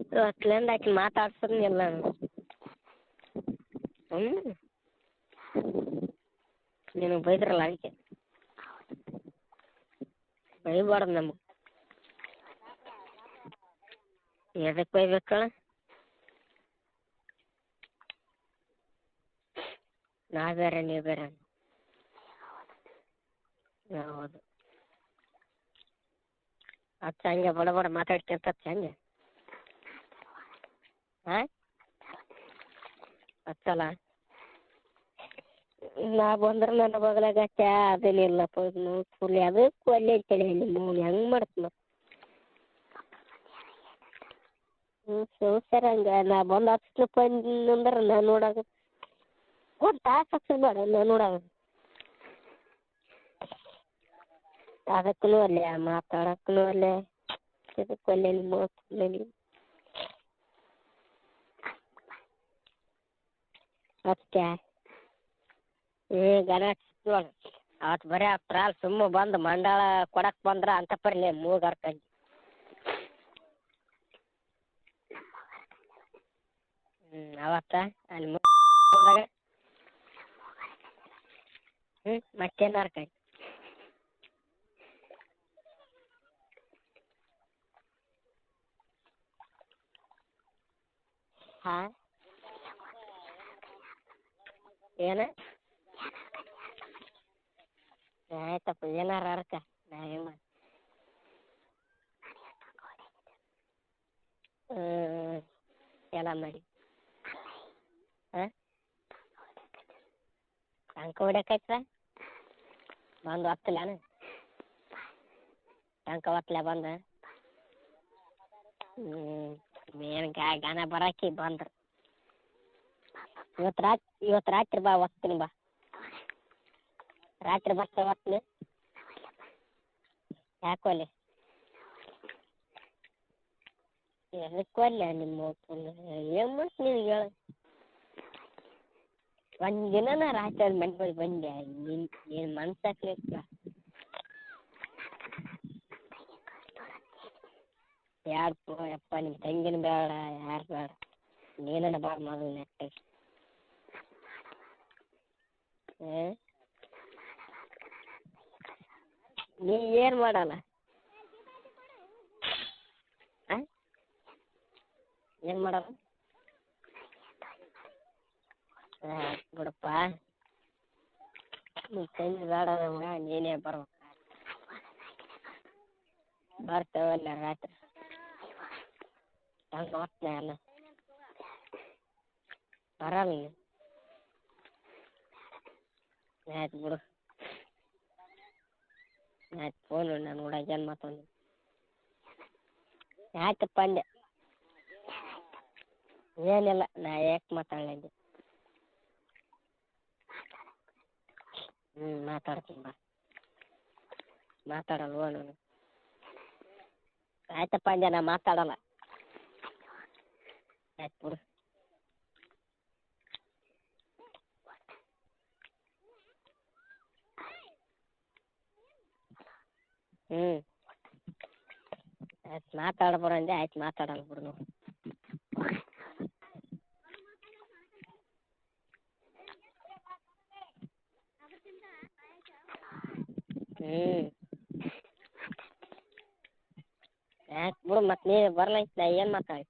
ಇವತ್ತಿಂದ ಆಕಿ ಇಲ್ಲ ಹ್ಞೂ ನಿನಗೆ ಬೈದ್ರಲ್ಲ ಅದಕ್ಕೆ. ಬೈಬಾರ್ದು ನಮ್ಗೆ. ಎದಕ್ಕೆ ಬೈಬೇಕು? ನಾ ಬೇರೆ, ನೀವು ಬೇರೆ ಹೌದು. ಹಚ್ಚ ಹಂಗೆ ಬಡ ಬಡ ಮಾತಾಡ್ಕೊಂತ ಹಂಗೆ? ಹಾಂ ಹಚ್ಚಲ್ಲ ನಾ ಬಂದ್ರೆ ನನ್ನ ಬಗಲಾಗ ಚಾ ಅದೇನಿಲ್ಲಪ್ಪ ಫುಲ್ ಅದಕ್ಕೆ ಒಲ್ಲೆ ಅಂತೇಳಿ ನಿಮ್ಮ ಹೆಂಗೆ ಮಾಡ್ತೀನಿ ಹ್ಞೂ ಸೊ ಸರ್ ಹಂಗೆ ನಾ ಬಂದು ಹಚ್ನಪ್ಪ ಅಂದ್ರೆ ನಾ ನೋಡಾಗ ಒಂದು ತಾಸು ಹಚ್ಚಬೇಡ ನಾ ನೋಡಾಗ ಅದಕ್ಕೂ ಅಲ್ಲೇ ಮಾತಾಡಕ್ಕೂ ಅಲ್ಲೇ ಇದಕ್ಕೆ ಒಲ್ಲೆ ನಿಮ್ಮ ಅಷ್ಟೇ. ನೋಡು ಅವತ್ತು ಆ ಟ್ರಾಲ್ ಸುಮ್ಮ ಬಂದು ಮಂಡಾಳ ಕೊಡಕ್ಕೆ ಬಂದ್ರೆ ಅಂತ ಪರ್ಲೆ ಮೂಗರ್ ಹರ್ಕಂಡು ಹ್ಞೂ ಅವತ್ತ ಅಲ್ಲಿ ಹ್ಞೂ ಮತ್ತೇನು ಹರ್ಕಂಡು ಹಾಂ? ಏನು? ಆಯ್ತಪ್ಪ ಏನಾರ ಅರ್ಕ ನಾ ಏನು ಮಾಡಿ ಹ್ಞೂ ಎಲ್ಲ ಮಾಡಿ. ಹಾಂ? ಟಂಕ ಹೊಡ್ಯಕೈತ ಬಂದು ಒತ್ತಲೇನು ಟಂಕ ಒತ್ತಲೆ ಬಂದು? ಹ್ಞೂ ಮೇನ್ ಗಾನ ಬರಾಕಿ ಬಂದ್ರೆ ಇವತ್ತು ರಾತ್ರಿ ಇವತ್ತು ರಾತ್ರಿ ಬಾ, ಒತ್ತೀನಿ ಬಾ. ರಾತ್ರಿ ಬರ್ತೆ ಒತ್ತೀನಿ ಯಾಕೆ ಒಲ್ಲೆ ಎದಕ್ಕೆ ಒಲ್ಲೆ ನಿಮ್ಮ ಏನು ಮಾಡ್ತೀನಿ ನೀನು ಹೇಳು? ಒಂದು ದಿನನ ರಾತ್ರಿ ಮನೆ ಬಳಿ ಬಂದೆ. ನಿನ್ನ ನಿನ್ನ ಮನ್ಸು ಹಾಕ್ಲಿಕ್ಕ ಯಾರು ಯಪ್ಪ ನಿಮ್ಮ ತಂಗಿನ ಬೇಡ, ಯಾರು ಬೇಡ. ನೀನನ್ನ ಬಾ ಮೊದಲು ನೆಟ್ಟಗೆ. ನೀ ಏನು ಮಾಡಲ್ಲ ಹಾಂ ಏನು ಮಾಡಲ್ಲ ಹಾಂ ಬಿಡಪ್ಪ ನಿಮ್ಮ ತಂಗಿ ಬೇಡ ನಮ್ಗೆ ನೀನೇ ಬರ್ಬೇಕು ಬರ್ತೇವಲ್ಲ ರಾತ್ರಿ ಹಂಗೆ ಒತ್ತನೆ ಅಲ್ಲ ಬರಲ್ಲ ನೀನು ಆಯ್ತು ಬಿಡು. ಆಯ್ತು ಫೋನ್ ನಾನು ಹುಡುಗ ಏನು ಮಾತಾಡಿ ಆಯ್ತಪ್ಪ ಅಂದೆ ಏನಿಲ್ಲ, ನಾ ಯಾಕೆ ಮಾತಾಡಲಿ ಅಂದೆ ಹ್ಞೂ ಮಾತಾಡ್ತೀನಿ ಬಾ. ಮಾತಾಡಲ್ವ ನಾನು ಆಯ್ತಪ್ಪ ಅಂದೆ ನಾ ಮಾತಾಡಲ್ಲ. ಆಯ್ತು ಬಿಡು. ಹ್ಞೂ ಆಯ್ತು ಮಾತಾಡ್ಬಾರ ಅಂದೆ, ಆಯ್ತು ಮಾತಾಡಲ್ಲ ಬಿಡು ನಾವು. ಹ್ಞೂ ಆಯ್ತು ಬಿಡು ಮತ್ತೆ ನೀ ಬರ್ಲೈತ್ ನಾ ಏನು ಮಾತಾಡಿ